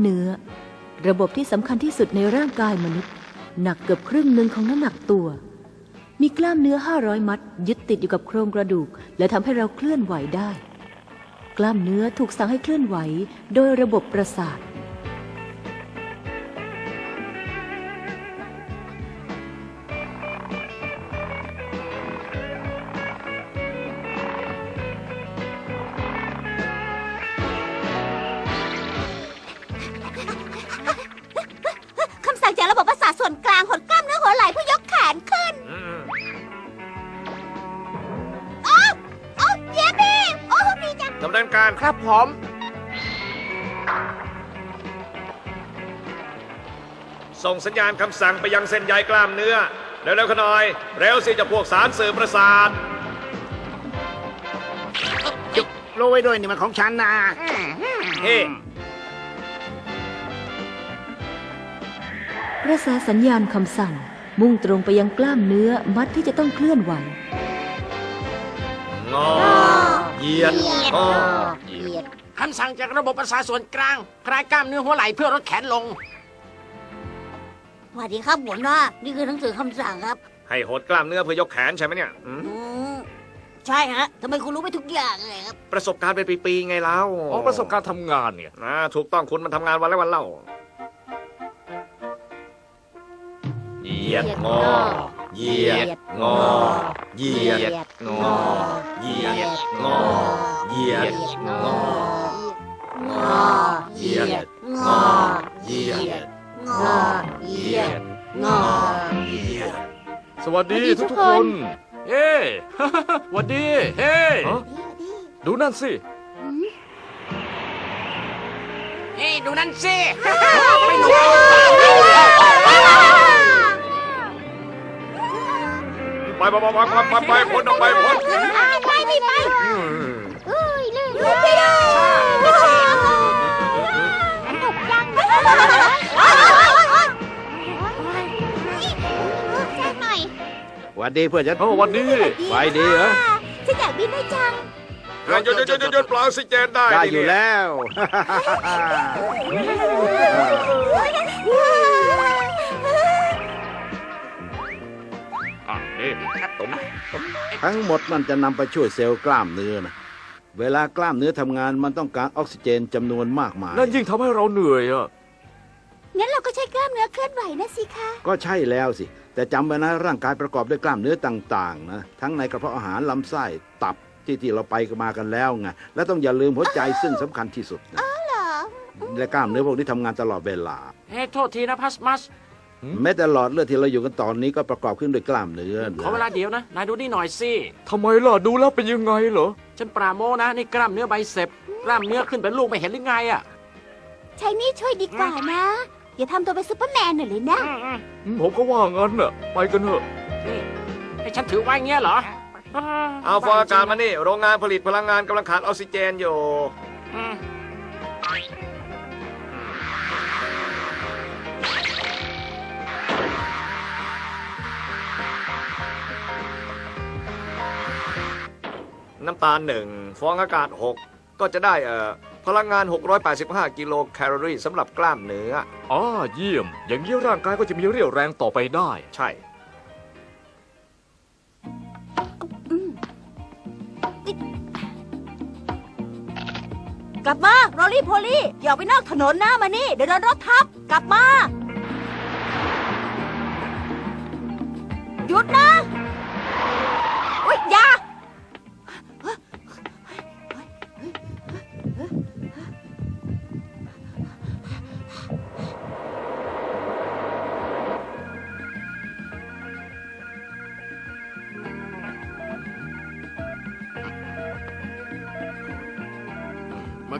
เนื้อ ระบบที่สำคัญที่สุดในร่างกายมนุษย์ หนักเกือบครึ่งหนึ่งของน้ำหนักตัว มีกล้ามเนื้อ 500 มัด ยึดติดอยู่กับโครงกระดูก และทำให้เราเคลื่อนไหวได้ กล้ามเนื้อถูกสั่งให้เคลื่อนไหว โดยระบบประสาท ดำเนินการครับผมส่งสัญญาณคำสั่งไปยังเส้นใยกล้ามเนื้อ เร็วๆขน่อย เร็วสิจะพวกสารสื่อประสาทจุกรู้ไว้ด้วยนี่มันของฉันนะเฮ้กระแสสัญญาณคำสั่ง มุ่งตรงไปยังกล้ามเนื้อมัดที่จะต้องเคลื่อนไหวงอ เหยียดงอเหยียดคำสั่งจากระบบประสาทส่วนกลาง คลายกล้ามเนื้อหัวไหล่เพื่อลดแขนลง สวัสดีครับหัวหน้านี่คือหนังสือคำสั่งครับให้หดกล้ามเนื้อเพื่อยกแขนใช่ไหมเนี่ยอืมอืมใช่ฮะทำไมคุณรู้ไปทุกอย่างเลยครับประสบการณ์เป็นปีๆไงเล่าอ๋อประสบการณ์ทำงานเนี่ย นะถูกต้องคุณมันทำงานวันแล้ววันเล่า เหยียดงอ เหยียดงอ เหยียดงอ เหยียดงอ เหยียดงองอเหยียดงอ เหยียดงอ เหยียดงอ เหยียด สวัสดีสวัสดีทุทุกกคๆคนนเฮ้หวัสดี เฮ้ฮะดูนั่นสิ เฮ้ยดูนั่นสิ ไปไปไปไปไปไปพ้นออกไปพ้นไปไปไปอืมเอ้ยลื่นลื่นไปเลยยังแจ้งหน่อยหวัสดีเพื่อนฉันเอ้าหวัดดีไปดีเหรอฉันอยากบินได้จังหยุดหยุดหยุดหยุดหยุดปล่อยออกซิเจนได้ได้ทีอยู่นี้แล้ว ทั้งหมดมันจะนำไปช่วยเซลล์กล้ามเนื้อนะ เวลากล้ามเนื้อทำงานมันต้องการออกซิเจนจำนวนมากมาย นั่นยิ่งทำให้เราเหนื่อยอะ งั้นเราก็ใช้กล้ามเนื้อเคลื่อนไหวนะสิคะ ก็ใช่แล้วสิ แต่จำไว้นะร่างกายประกอบด้วยกล้ามเนื้อต่างๆนะ ทั้งในกระเพาะอาหารลำไส้ตับที่ที่เราไปมากันแล้วไง และต้องอย่าลืมหัวใจซึ่งสำคัญที่สุดนะเหรอ และกล้ามเนื้อพวกนี้ทำงานตลอดเวลา เฮ้ยโทษทีนะพัสมัส แม้แต่หลอดเลือดที่เราอยู่กันตอนนี้ก็ประกอบขึ้นด้วยกล้ามเนื้อขอเวลาเดี๋ยวนะ นายดูนี่หน่อยสิทำไมล่ะดูแล้วเป็นยังไงเหรอ ฉันปราโมทนะ นี่กล้ามเนื้อใบเสพกล้ามเนื้อขึ้นเป็นลูกไม่เห็นหรือไงอะ ใช้นี่ช่วยดีกว่านะ อย่าทำตัวเป็นซูเปอร์แมนหน่อยเลยนะอืมอืมอืมผมก็ว่างั้นน่ะ ไปกันเถอะนี่ให้ฉันถือไว้เงี้ยเหรอเอาฟองอากาศมานี่ โรงงานผลิตพลังงานกำลังขาดออกซิเจนอยู่ น้ำตาลหนึ่งฟองอากาศ 6 ก็จะได้เอ่อพลังงาน 685 กิโลแคลอรี่สำหรับกล้ามเนื้ออ๋อเยี่ยม อย่างนี้ร่างกายก็จะมีเรี่ยวแรงต่อไปได้ ใช่ กลับมาโรลี่โพลี่อย่าออกไปนอกถนนนะมานี่ เดี๋ยวโดนรถทับ กลับมา หยุดนะ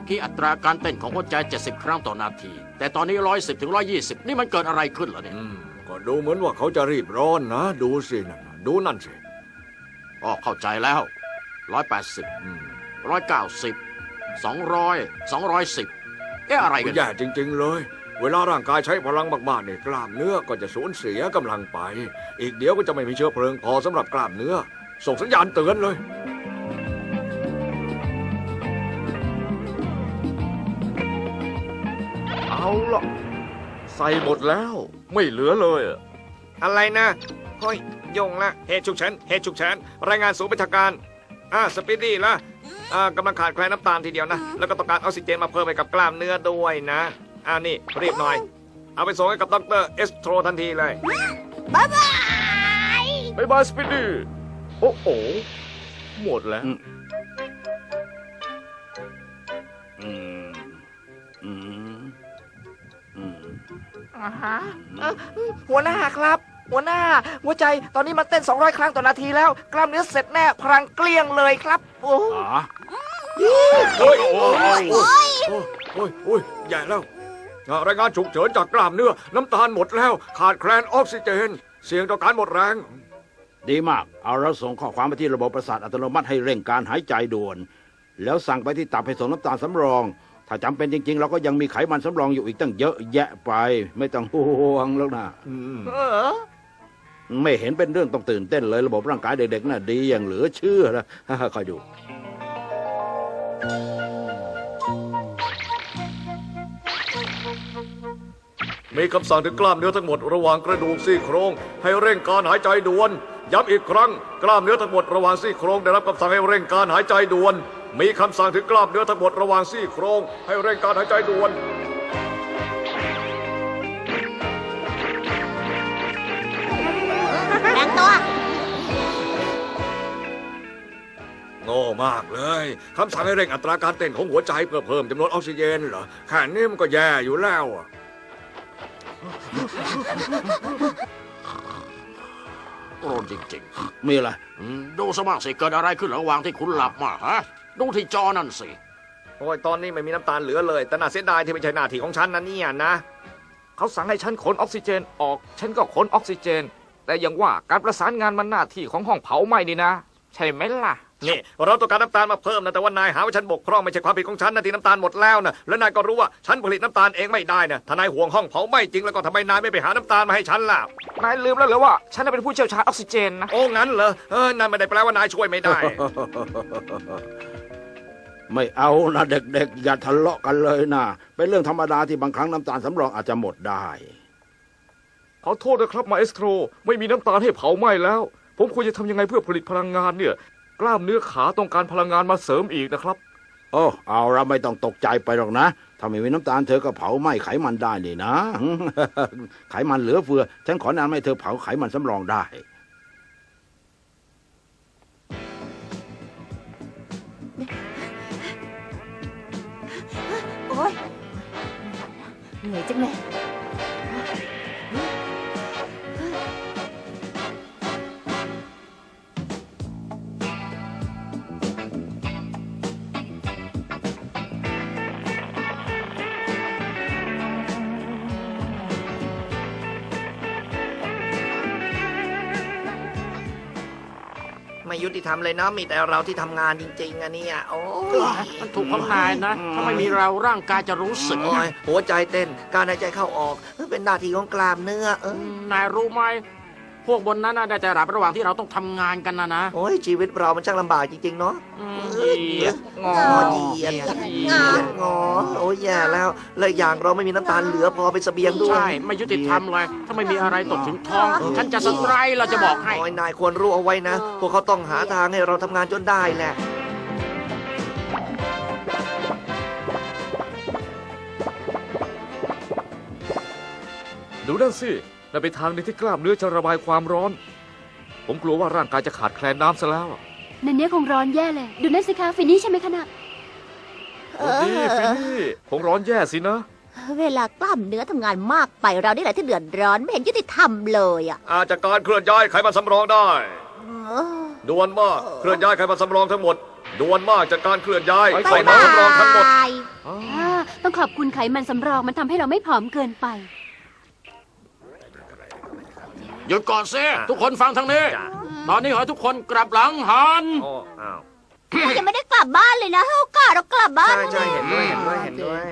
กี้อัตราการเต้นของหัวใจ 70 ครั้งต่อนาที แต่ตอนนี้ 110 ถึง 120 นี่มันเกิดอะไรขึ้นเหรอเนี่ยอืมก็ดูเหมือนว่าเขาจะรีบร้อนนะ ดูสินะดูนั่นสิอ๋อเข้าใจแล้ว 180 อืม190 200 210 เอ๊ะอะไรกันแย่จริง ๆ เลย เวลาร่างกายใช้พลังมากๆเนี่ยกล้ามเนื้อก็จะสูญเสียกำลังไป อีกเดี๋ยวก็จะไม่มีเชื้อเพลิงพอสำหรับกล้ามเนื้อ ส่งสัญญาณเตือนเลย เเอาละใส่หมดแล้ว ไม่เหลือเลยอะอะไรนะเฮ้ยโยงละเหตุฉุกเฉินเหตุฉุกเฉินรายงานศูนย์ประชาการอ่าสปีดดี้ละอ่ากำลังขาดแคลนน้ำตาลทีเดียวนะ แล้วก็ต้องการออกซิเจนมาเพิ่มให้กับกล้ามเนื้อด้วยนะอ่านี่รีบหน่อย เอาไปส่งให้กับดรเอสโทรทันทีเลย บ๊ายบาย บายบายสปิดดี้โอ้โหหมดแล้ว อื อ่าฮะเอ่อหัวหน้าครับ หัวหน้า หัวใจตอนนี้มันเต้น 200 ครั้งต่อนาทีแล้ว กล้ามเนื้อเสร็จแน่พลังเกลี้ยงเลยครับ โอ้อ๋อเฮ้ยโอ้ยโอ้ยโอ้ยโอ้ยใหญ่แล้วอ่ารายงานฉุกเฉินจากกล้ามเนื้อ น้ำตาลหมดแล้ว ขาดแคลนออกซิเจน เสี่ยงต่อการหมดแรง ดีมาก เอาเราส่งข้อความไปที่ระบบประสาทอัตโนมัติให้เร่งการหายใจด่วน แล้วสั่งไปที่ตับให้ส่งน้ำตาลสำรอง ถ้าจำเป็นจริง ๆ เราก็ยังมีไขมันสำรองอยู่อีกตั้งเยอะแยะไป ไม่ต้องห่วงแล้วนะเออ ไม่เห็นเป็นเรื่องต้องตื่นเต้นเลย ระบบร่างกายเด็กๆน่ะดีอย่างเหลือเชื่อนะคอยดูมีคำสั่งถึงกล้ามเนื้อทั้งหมดระหว่างกระดูกซี่โครง ให้เร่งการหายใจด่วน ย้ำอีกครั้ง กล้ามเนื้อทั้งหมดระหว่างซี่โครงได้รับคำสั่งให้เร่งการหายใจด่วน มีคำสั่งถึงกล้ามเนื้อทั้งหมดระหว่างซี่โครง ให้เร่งการหายใจด่วนแรงตัว โง่มากเลยคำสั่งให้เร่งอัตราการเต้นของหัวใจเพื่อเพิ่มจำนวนออกซิเจนเหรอแค่นี้มันก็แย่อยู่แล้วอะโกรธจริงมีอะไรๆอืมดูสมังสิเกิดอะไรขึ้นระหว่างที่คุณหลับมาฮะ ดูที่จอนั่นสิ โอ้ยตอนนี้ไม่มีน้ำตาลเหลือเลย แต่น่าเสียดายที่ไม่ใช่หน้าที่ของฉันนะเนี่ยนะ เขาสั่งให้ฉันขนออกซิเจนออก ฉันก็ขนออกซิเจน แต่อย่างว่าการประสานงานมันหน้าที่ของห้องเผาไหม้นี่นะ ใช่ไหมล่ะ นี่เราต้องการน้ำตาลมาเพิ่มนะแต่ว่านายหาว่าฉันบกพร่องไม่ใช่ความผิดของฉันนะที่น้ำตาลหมดแล้วนะและนายก็รู้ว่าฉันผลิตน้ำตาลเองไม่ได้นะถ้านายห่วงห้องเผาไหม้จริงแล้วก็ทำไมนายไม่ไปหาน้ำตาลมาให้ฉันล่ะนายลืมแล้วเหรอว่า ฉันน่ะเป็นผู้เชี่ยวชาญออกซิเจนนะ โอ้งั้นเหรอเออนั่นไม่ได้แปลว่านายช่วยไม่ได้ ไม่เอานะเด็กๆ อย่าทะเลาะกันเลยนะเป็นเรื่องธรรมดาที่บางครั้งน้ำตาลสำรองอาจจะหมดได้ ขอโทษนะครับมาเอสโทรไม่มีน้ำตาลให้เผาไหม้แล้ว ผมควรจะทำยังไงเพื่อผลิตพลังงานเนี่ย กล้ามเนื้อขาต้องการพลังงานมาเสริมอีกนะครับ โอ้เอาเราไม่ต้องตกใจไปหรอกนะ ถ้าไม่มีน้ำตาลเธอก็เผาไหม้ไขมันได้นี่นะ ไขมันเหลือเฟือ ฉันขอนำให้เธอเผาไขมันสำรองได้ โอ๊ยเหนื่อยจังเลยไม่ยุติธรรมเลยนะมีแต่เราที่ทำงานจริง ๆอะเนี่ยโอ้ยมันถูกของนายนะ ถ้าไม่มีเราร่างกายจะรู้สึกโอ้ยหัวใจเต้นการหายใจเข้าออกเป็นหน้าที่ของกล้ามเนื้อเออือมนายรู้ไหม พวกบนนั้นน่ะได้แต่หลับระหว่างที่เราต้องทำงานกันนะนะโอ้ยชีวิตเรามันช่างลำบากจริงๆเนาะ อืมเอ้ยเหยียดงอเหยียดเหยียดงอ โอ้ยแย่แล้ว และอย่างเราไม่มีน้ำตาลเหลือพอเป็นเสบียงด้วย ใช่ ไม่ยุติธรรมเลยถ้าไม่มีอะไรตกถึงท้องฉันจะสไตรค์เราจะบอกให้โอ้ยนายควรรู้เอาไว้นะ พวกเขาต้องหาทางให้เราทำงานจนได้แหละ ดูนั่นสิ นั่นเป็นทางหนึงที่กล้ามเนื้อจะระบายความร้อน ผมกลัวว่าร่างกายจะขาดแคลนน้ำซะแล้วในเนี้ยคงร้อนแย่เลย ดูนั่นสิคะฟินนี่ใช่ไหมคะน่ะโอ้ดีฟินนี่คงร้อนแย่สินะ เวลากล้ามเนื้อทำงานมากไปเรานี่แหละที่เดือดร้อนไม่เห็นยุติธรรมเลยอะอาจจะการเคลื่อนย้ายไขมันสำรองได้ด่วนมากเคลื่อนย้ายไขมันสำรองทั้งหมดด่วนมากจากการเคลื่อนย้ายไปไขมันสำรองทั้งหมดอ่าต้องขอบคุณไขมันสำรองมันทำให้เราไม่ผอมเกินไป หยุดก่อนซิทุกคนฟังทางนี้ จ้ะตอนนี้ขอให้ทุกคนกลับหลังหัน โอ้อ้าวเรายังไม่ได้กลับบ้านเลยนะเฮ้ยโอกาสเรากลับบ้านใช่ใช่เห็นด้วยเห็นด้วยเห็นด้วย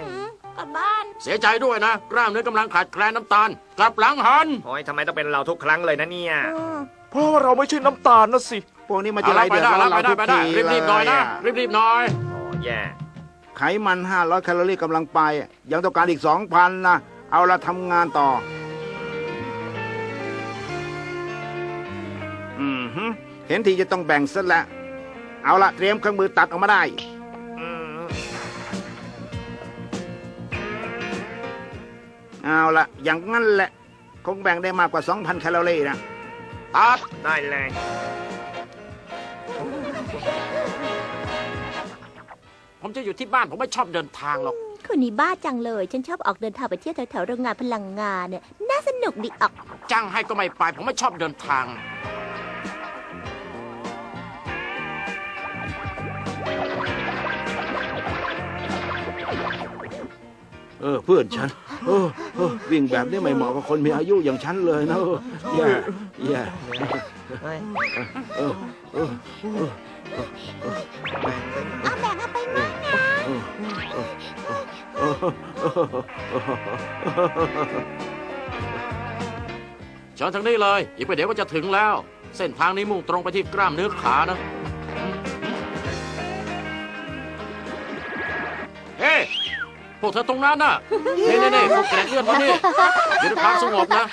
กลับบ้าน เสียใจด้วยนะ กล้ามเนื้อกำลังขาดแคลนน้ำตาล กลับหลังหัน โอ้ยทำไมต้องเป็นเราทุกครั้งเลยนะเนี่ย เพราะว่าเราไม่ใช่น้ำตาลนะสิ พวกนี้มันเอาจะละไล่ไปเดือดได้ร้อแล้วนเราไปได้ทุกไปได้ทีรีบๆหน่อยนะเลยรีบๆหน่อย โอ้แย่ ไขมัน 500 แคลอรี่กำลังไป ยังต้องการอีก 2,000นะ เอาละทำงานต่อ เห็นทีจะต้องแบ่งซะแล้วเอาละเตรียมเครื่องมือตัดออกมาได้อืมเอาละอย่างงั้นแหละ คงแบ่งได้มากกว่า 2,000 แคลอรี่นะตัดได้เลยผมจะอยู่ที่บ้านผมไม่ชอบเดินทางหรอก คนนี้บ้าจังเลย ฉันชอบออกเดินทางไปเที่ยวแถวๆโรงงานพลังงานเนี่ย น่าสนุกดีออก จ้างให้ก็ไม่ไป ผมไม่ชอบเดินทาง เออเพื่อนฉันเออเออวิ่งแบบนี้ไม่เหมาะกับคนมีอายุอย่างฉันเลยนะเออแย่แย่เฮ้ยเออเออเอาแบ่งเอาไปมั่งนะเออเชิญทางนี้เลย อีกไปเดี๋ยวก็จะถึงแล้ว เส้นทางนี้มุ่งตรงไปที่กล้ามเนื้อขานะ พวกเธอตรงนั้นน่ะเน่เน่เน่พวกแกรดเลือดมานี่อยู่ในความสงบนะ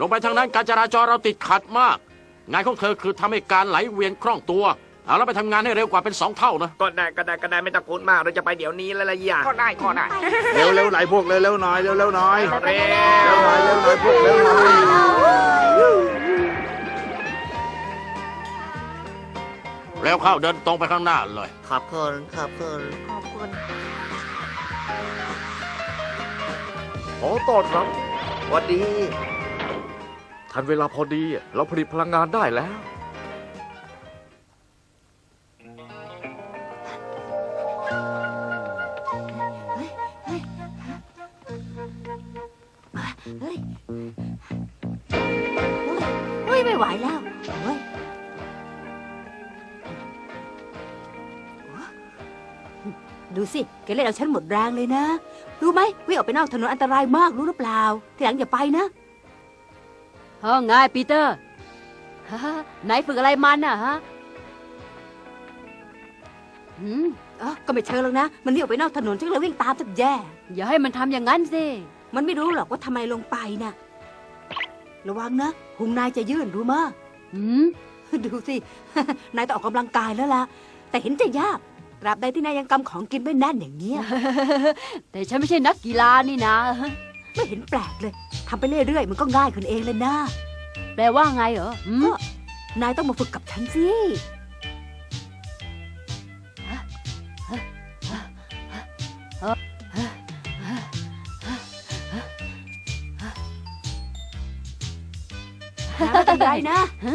ลงไปทางนั้นการจราจรเราติดขัดมาก งานของเธอคือทำให้การไหลเวียนคล่องตัว เอาแล้วไปทำงานให้เร็วกว่าเป็นสองเท่านะ ก็ได้ก็ได้ก็ได้ไม่ต้องพูดมากเราจะไปเดี๋ยวนี้แล้วละอย่าก็ได้ก็ได้เร็วเร็วไหลพวกเร็วเร็วหน่อยเร็วเร็วหน่อยเร็วเร็วหน่อยเร็วหน่อยพวกเร็วหน่อยเร็วเข้าเดินตรงไปข้างหน้าเลย ขอบคุณขอบคุณ ขอบคุณ ขอต้อนรับสวัสดี ทันเวลาพอดีเราผลิตพลังงานได้แล้ว เฮ้ยเฮ้ยไม่ไหวแล้วเฮ้ยดูสิ แกเล่นเอาฉันหมดแรงเลยนะ รู้ไหมวิ่งออกไปนอกถนนอันตรายมากรู้หรือเปล่า ทีหลังอย่าไปนะเออไงปีเตอร์ฮะไหนฝึกอะไรมันอะฮะหืมเออก็ไม่เชิงหรอกนะ มันวิ่งออกไปนอกถนนฉันก็เลยวิ่งตามจับแย่ อย่าให้มันทำอย่างนั้นสิ มันไม่รู้หรอกว่าทำไมลงไปน่ะ ระวังนะ หุงนายจะยื่นรู้มากหืม ดูสิ นายต้องออกกำลังกายแล้วล่ะ แต่เห็นจะยาก ตราบใดที่นายยังกำของกินไม่แน่นอย่างเงี้ย แต่ฉันไม่ใช่นักกีฬานี่นะ ไม่เห็นแปลกเลยทำไปเรื่อยๆ มันก็ง่ายขึ้นเองเลยนะแปลว่าไงเหรอหืมนายต้องมาฝึกกับฉันสินายไม่เป็นไรนะหื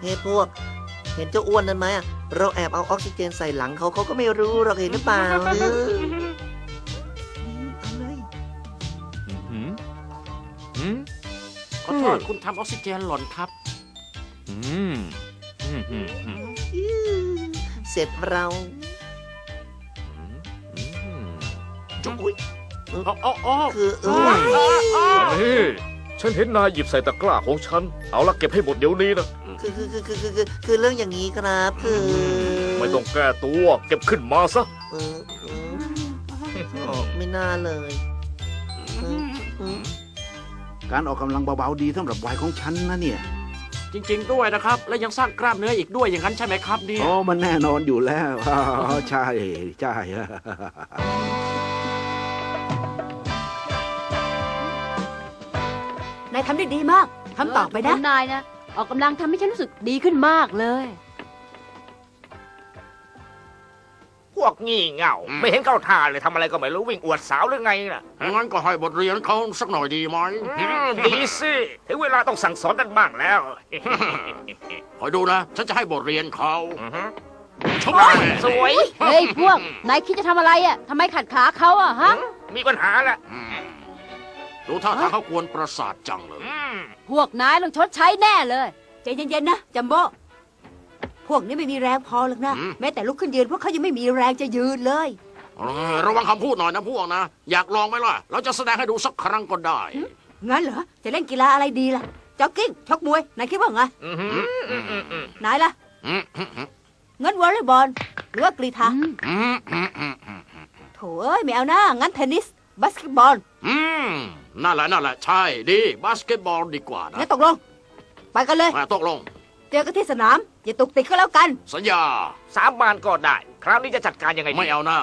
เฮ้พวก เห็นเจ้าอ้วนนั่นไหมอะเราแอบเอาออกซิเจนใส่หลังเขาเขาก็ไม่รู้เราเห็นหรือเปล่าเออเอาเลยหืมหืมขอโทษคุณทำออกซิเจนหล่นครับ อืมอืมอืมอืมเสร็จเราอืมจุ๊ยโอ้โอ้โอ้คือเออ นี่ ฉันเห็นนายหยิบใส่ตะกร้าของฉัน เอาละเก็บให้หมดเดี๋ยวนี้นะ คือคือคือคือคือคือคือเรื่องอย่างนี้ครับ คือไม่ต้องแก้ตัว เก็บขึ้นมาซะ เออเออไม่น่าเลยเออเออการออกกำลังเบาๆดีสำหรับวัยของฉันนะเนี่ยจริง ๆ ด้วยนะครับ และยังสร้างกล้ามเนื้ออีกด้วยอย่างนั้นใช่ไหมครับเนี่ยโอ้มันแน่นอนอยู่แล้วอ๋อใช่ใช่ายทำได้ดีมากทำต่อไปขนะบคุณนายนะ ออกกำลังทำให้ฉันรู้สึกดีขึ้นมากเลย พวกงี่เง่าไม่เห็นเข้าท่าเลยทำอะไรก็ไม่รู้วิ่งอวดสาวหรือไงล่ะงั้นก็ให้บทเรียนเขาสักหน่อยดีไหมอืมดีสิถึงเวลาต้องสั่งสอนกันบ้างแล้ว คอยดูนะ ฉันจะให้บทเรียนเขาอือฮึชกสวยเฮ้ยพวก นายคิดจะทำอะไรอะทำไมขัดขาเขาอะฮะ มีปัญหาละ อืม ดูท่าทางเขากวนประสาทจังเลยอืมพวกนายต้องชดใช้แน่เลย ใจเย็นๆนะจัมโบ้พวกนี้ไม่มีแรงพอหรอกนะ อืม แม้แต่ลุกขึ้นยืนพวกเขายังไม่มีแรงจะยืนเลย เออระวังคำพูดหน่อยนะพวกนะ อยากลองไหมล่ะ เราจะแสดงให้ดูสักครั้งก็ได้ งั้นเหรอ จะเล่นกีฬาอะไรดีล่ะจ็อกกิ้งชกมวยนายคิดว่าไงอือฮึอืมอืมอืมนายล่ะอืมอืมอืมงั้นวอลเลย์บอลหรือว่ากรีธาอืมอืมอืมอืมอืมโถเอ้ยไม่เอาหน้างั้นเทนนิสบาสเกตบอลอืม นั่นแหละนั่นแหละใช่ดีบาสเกตบอลดีกว่านะงั้นตกลง ไปกันเลย มาตกลง เจอกันที่สนาม อย่าตุกติกก็แล้วกัน สัญญา สามบานก็ได้ คราวนี้จะจัดการยังไงดีไม่เอาหน้า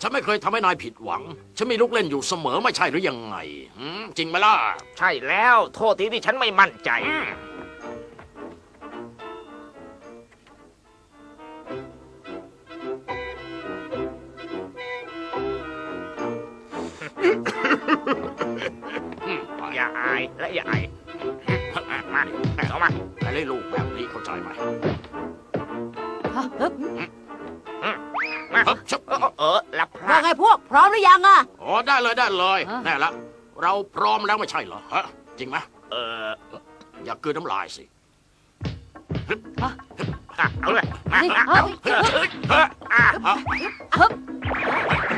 ฉันไม่เคยทำให้นายผิดหวัง ฉันมีลูกเล่นอยู่เสมอไม่ใช่หรือยังไงหืมจริงไหมล่ะ ใช่แล้ว โทษทีที่ฉันไม่มั่นใจ อืม อืมไปอย่าอายและอย่าอายมาเอามาแต่เล่นลูกแบบนี้เข้าใจไหมฮะเอ๊ะมาเฮ้ยชับเออเออรับพว่าระไงพวก พร้อมหรือยังอะ อ๋อได้เลยได้เลยอะ แน่ละ เราพร้อมแล้วไม่ใช่เหรอฮะจริงไหมเอออย่ากลืนน้ำลายสิอะเอาเลยมานี่อะเฮ้ยเออเอออะฮะฮึบ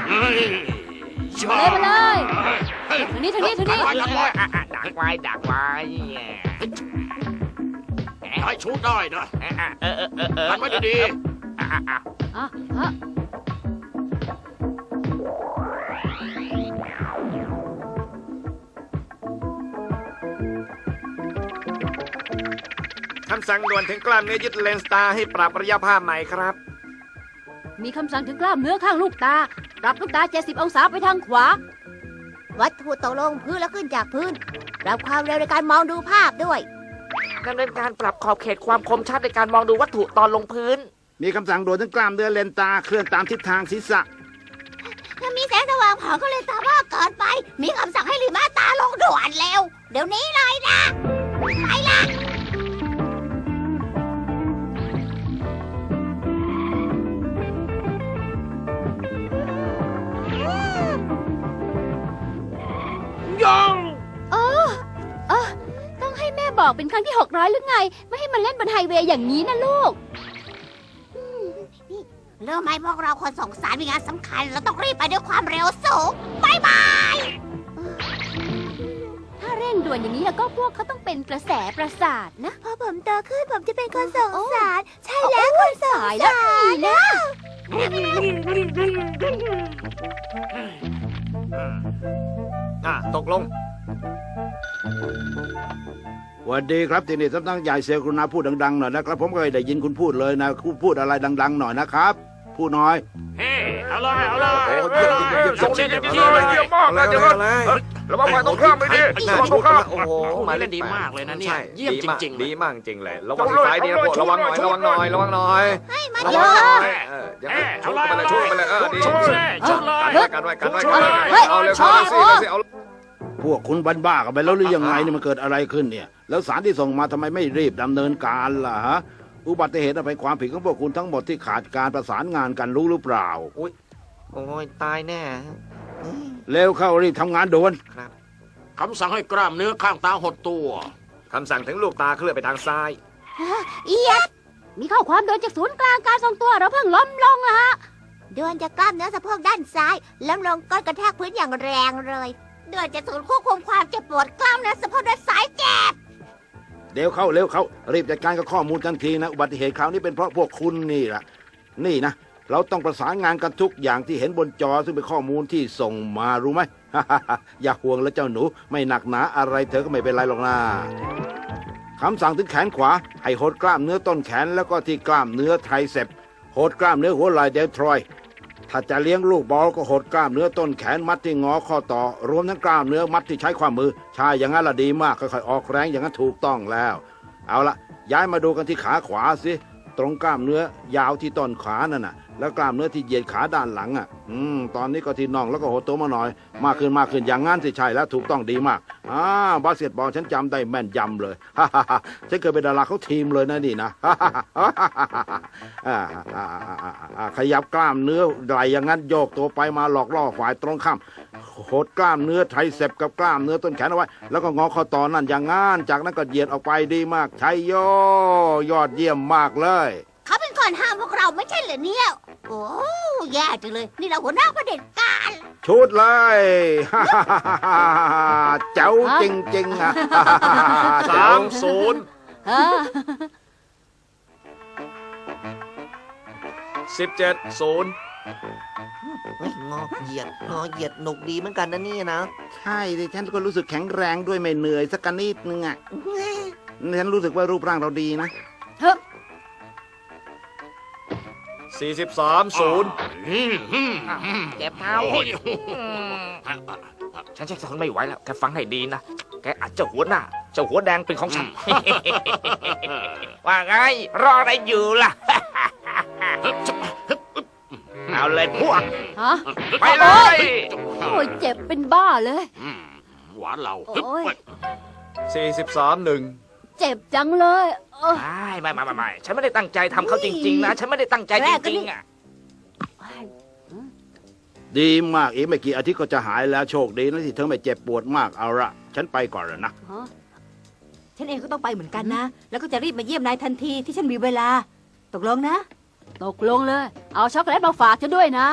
เฮ้ย มาเลยมาเลยเฮ้ยทางนี้ทางนี้ทางนี้ไปกันเลยอะอะดักไว้ดักไว้แหให้ชูดได้นะมอะเออเออเออเออกันไว้ดีอะอะอะอะฮะคำสั่งด่วนถึงกล้ามเนื้อยึดเลนส์ตาให้ปรับระยะภาพใหม่ครับ มีคำสั่งถึงกล้ามเนื้อข้างลูกตาป รับลูกตา 70 องศาไปทางขวา วัตถุตกลงพื้นแล้วขึ้นจากพื้น ปรับความเร็วในการมองดูภาพด้วยดำเนินการปรับขอบเขตความคมชัดในการมองดูวัตถุตอนลงพื้น มีคำสั่งด่วนถึงกล้ามเนื้อเลนตาเคลื่อนตามทิศทางศีรษะ ถ้ามีแสงสว่างเผาก็เลยตามากเกินไป มีคำสั่งให้รีมาตาลงด่วนเร็ว เดี๋ยวนี้เลยนะ ไปละ บอกเป็นครั้งที่ 600 หรือไง ไม่ให้มันเล่นบนไฮเวย์อย่างนี้นะลูก เริ่มไหมพวกเราคนส่งสารมีงานสำคัญ เราต้องรีบไปด้วยความเร็วสูงบายบาย ถ้าเร่งด่วนอย่างนี้แล้วก็พวกเขาต้องเป็นกระแสประสาทนะ พอผมโตขึ้นผมจะเป็นคนส่งสาร ใช่แล้วคนส่งตายแล้วสารนี่นะอะตกลงส วัสดีครับที่นี่สำนักใหญ่เซลกรุณาพูดดังๆหน่อยนะครับผมก็ไม่ได้ยินคุณพูดเลยนะคุณพูดอะไรดัง ๆ หน่อยนะครับ พูดน้อยเฮ้เอาเลยเอาเลยโอ้เยี่ยมเยี่ยมเยี่ยมส่งเสียงดีๆเลยเยี่ยมมากนะเดี๋ยวก่อนระวังฝ่ายตรงข้ามไม่ดีน่าระวังตชุรงข้ามโอ้โหหมายเล่นดีมากเลยนะเนี่ยเยี่ยมจริงๆเลยดีมากจริงเลยระวังซ้ายดีนะพวกระวังหน่อยระวังหน่อยระวังหน่อยมาระเยวังอะหน่อยเออยังไงชุบไปเลยชุบไปเลยเออดีชุบเลยชุบเลยกันไว้กันไว้กันไว้กันไว้เฮ้ยเอาเร็วชอบเอาสิเอาสิเอา พวกคุณบ้าๆกันไปแล้วหรือยังไงนี่มันเกิดอะไรขึ้นเนี่ย แล้วสารที่ส่งมาทำไมไม่รีบดำเนินการล่ะฮะอุบัติเหตุน่ะเป็นความผิดของพวกคุณทั้งหมดที่ขาดการประสานงานกันรู้หรือเปล่าโอ้ยตายแน่เร็วเข้ารีบทำงานด่วนคำสั่งให้กล้ามเนื้อข้างตาหดตัวคำสั่งถึงลูกตาเคลื่อนไปทางซ้ายเอียดมีข้อความโดยจากศูนย์กลางการทรงตัวเราเพิ่งล้มลงอะฮะเดือนจะกล้ามเนื้อสะโพกด้านซ้ายแล้วลงก้นกระแทกพื้นอย่างแรงเลย เดือนจะศูนย์ควบคุมความเจ็บปวดกล้ามเนื้อสะโพกด้านซ้ายเจ็บ เร็วเข้าเร็วเข้า รีบจัดการกับข้อมูลทันทีนะอุบัติเหตุคราวนี้เป็นเพราะพวกคุณนี่แหละนี่นะ เราต้องประสานงานกันทุกอย่างที่เห็นบนจอซึ่งเป็นข้อมูลที่ส่งมารู้ไหม อย่าห่วงแล้วเจ้าหนูไม่หนักหนาอะไรเธอก็ไม่เป็นไรหรอกนะคำสั่งถึงแขนขวา ให้หดกล้ามเนื้อต้นแขนแล้วก็ที่กล้ามเนื้อไทรเซปหดกล้ามเนื้อหัวไหล่เดลทรอย ถ้าจะเลี้ยงลูกบอลก็หดกล้ามเนื้อต้นแขนมัดที่งอข้อต่อ รวมทั้งกล้ามเนื้อมัดที่ใช้ความมือ ใช่อย่างนั้นละดีมากค่อยๆออกแรงอย่างนั้นถูกต้องแล้ว เอาละย้ายมาดูกันที่ขาขวาสิตรงกล้ามเนื้อยาวที่ต้นขานั่นน่ะ แล้วกล้ามเนื้อที่เหยียดขาด้านหลังอะ อืม ตอนนี้ก็ที่น่องแล้วก็หดตัวมาหน่อย มากขึ้นมากขึ้นอย่างงั้นสิใช่แล้วถูกต้องดีมากอ่าบาสเกตบอลฉันจำได้แม่นยำเลยฮ่าฮ่าฉันเคยเป็นดาราเขาทีมเลยนะนี่นะอ่าอ่าอ่าอ่าขยับกล้ามเนื้อไหลอย่างนั้นโยกตัวไปมาหลอกล่อฝ่ายตรงข้ามหดกล้ามเนื้อไทรเซปกับกล้ามเนื้อต้นแขนเอาไว้ แล้วก็งอข้อต่อนั่นอย่างงั้นจากนั้นก็เหยียดออกไปดีมากใช่โยยอดเยี่ยมมากเลย เขาเป็นคนห้ามพวกเราไม่ใช่เหรอเนี่ย โอ้แย่จังเลย นี่เราหัวหน้าประเด็จการ ชุดเลย เจ้าจริงๆอะสามศูนย์เออ17ศูนย์เฮ้ยงอเหยียดงอเหยียดหนุกดีเหมือนกันนะนี่นะใช่ดิฉันก็รู้สึกแข็งแรงด้วยไม่เหนื่อยสักกนิดนึงอะฉันรู้สึกว่ารูปร่างเราดีนะ เฮ้ย 43ศูนย์อืมอืมอะอืมเจ็บเท้าโอ้ยอืมฉันจะทนไม่ไหวแล้ว แกฟังให้ดีนะ แกอาจจะหัวหน้าเจ้าหัวแดงเป็นของฉัน ว่าไง รออะไรอยู่ล่ะ เอาเลยพวก ฮะไปเลย โอ้ยเจ็บเป็นบ้าเลยอืมหวานเราโอ้ย43หนึ่ง เจ็บจังเลยเออไม่ไม่ไม่ไม่ไม่ฉันไม่ได้ตั้งใจทำเขาจริง ๆ นะ ฉันไม่ได้ตั้งใจจริงๆอะดีมากอีกไม่กี่อาทิตย์ก็จะหายแล้วโชคดีนะที่เธอไม่เจ็บปวดมากเอาละฉันไปก่อนแล้วนะ ฮะฉันเองก็ต้องไปเหมือนกันนะ แล้วก็จะรีบมาเยี่ยมนายทันทีที่ฉันมีเวลา ตกลงนะ ตกลงเลย เอาช็อกโกแลตมาฝากฉันด้วยนะ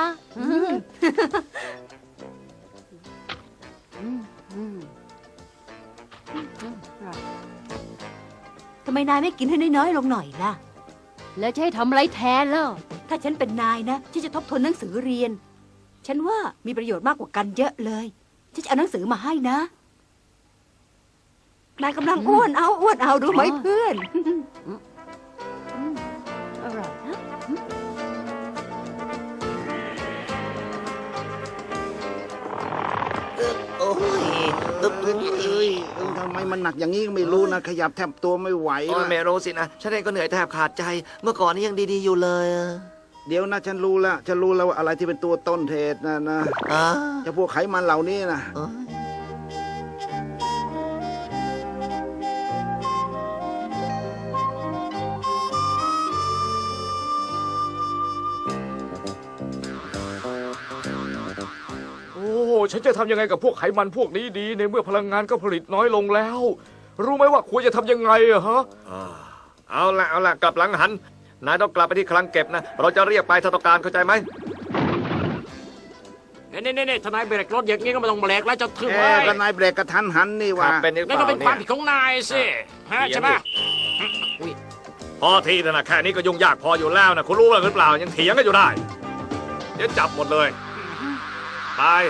ไมนายไม่กินให้น้อยๆลงหน่อยล่ะ แล้วจะให้ทำอะไรแทนแล้วถ้าฉันเป็นนายนะฉันจะทบทวนหนังสือเรียน ฉันว่ามีประโยชน์มากกว่ากันเยอะเลย ฉันจะเอาหนังสือมาให้นะ นายกำลังอ้วนเอาอ้วนเอารู้ไหมอ๋อเพื่อน อร่อยนะโอ้ยอึบอึบเอ้ย ทำไมมันหนักอย่างนี้ก็ไม่รู้นะ ขยับแทบตัวไม่ไหวโอ้ยนะไม่รู้สินะฉันเองก็เหนื่อยแทบขาดใจ เมื่อก่อนนี่ยังดีๆอยู่เลยเดี๋ยวนะฉันรู้แล้วฉันรู้แล้วว่าอะไรที่เป็นตัวต้นเหตุนะนะอ่าจะพวกไขมันเหล่านี้นะ เอ้ย จะทำยังไงกับพวกไขมันพวกนี้ดี ในเมื่อพลังงานก็ผลิตน้อยลงแล้ว รู้ไหมว่าควรจะทำยังไงอะฮะ อ่าเอาละเอาละกลับหลังหัน นายต้องกลับไปที่คลังเก็บนะ เราจะเรียกไปถ้าต้องการเข้าใจไหมเน่เน่เน่ทนายเบรกรถอย่างงี้ก็ไม่ต้องเบรกแล้วจะถึงเอ๊เละยก็นายเบรกกระทันหันนี่คว่ารับเป็นหรือเปนั่นก็ล่าเป็นคเนี่วามยผิดของนายสิฮะใช่ไหมพอทีนะนะแค่นี้ก็ยุ่งยากพออยู่แล้วนะคุณรู้หรือเปล่ายังเถียงกันอยู่ได้ เดี๋ยวจับหมดเลยตาย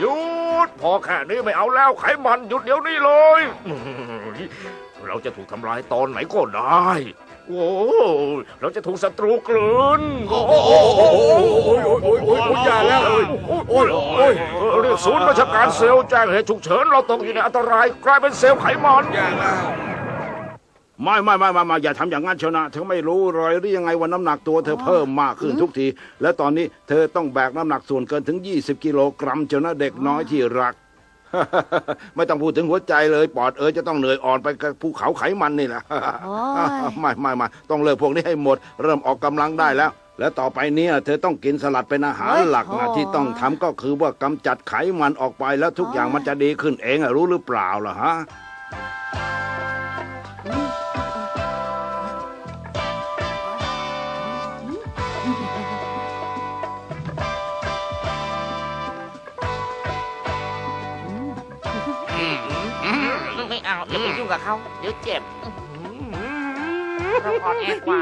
หยุด พอแค่นี้ไม่เอาแล้วไขมันหยุดเดี๋ยวนี้เลยเราจะถูกทำลายตอนไหนก็ได้ โอ้เราจะถูกศัตรูกลืนโอ้โอ้โอ้ยโอ้ย่าแล้วโอ้ยโอ้ยเรียกศูนย์ราชการเซลแจ้งเหตุฉุกเฉินเราตกอยู่ในอันตรายกลายเป็นเซลไขมัน อย่แล้ว ไม่ไม่ไม่ไม่ไม่อย่าทำอย่างนั้นเชยวนะเธอไม่รู้รอยหรือยังไงว่าน้ำหนักตัวเธอเพิ่มมากขึ้นทุกที และตอนนี้เธอต้องแบกน้ำหนักส่วนเกินถึง 20 กิโลกรัมเจ้านะเด็กน้อยที่รัก ไม่ต้องพูดถึงหัวใจเลย ปอดเอยจะต้องเหนื่อยอ่อนไปกับภูเขาไขมันนี่แหละ โอ้ย ไม่ไม่ไม่ต้องเลิกพวกนี้ให้หมด เริ่มออกกำลังได้แล้ว และต่อไปเนี้เธอต้องกินสลัดเป็นอาหารโอ้ยหลักนะโอ้ที่ต้องทำก็คือว่ากำจัดไขมันออกไปแล้วทุกอย่างโอ้ยมันจะดีขึ้นเองอะรู้หรือเปล่าล่ะฮะ อยู่กับเขาเดี๋ยวเจ็บเราอ่อนแอกว่า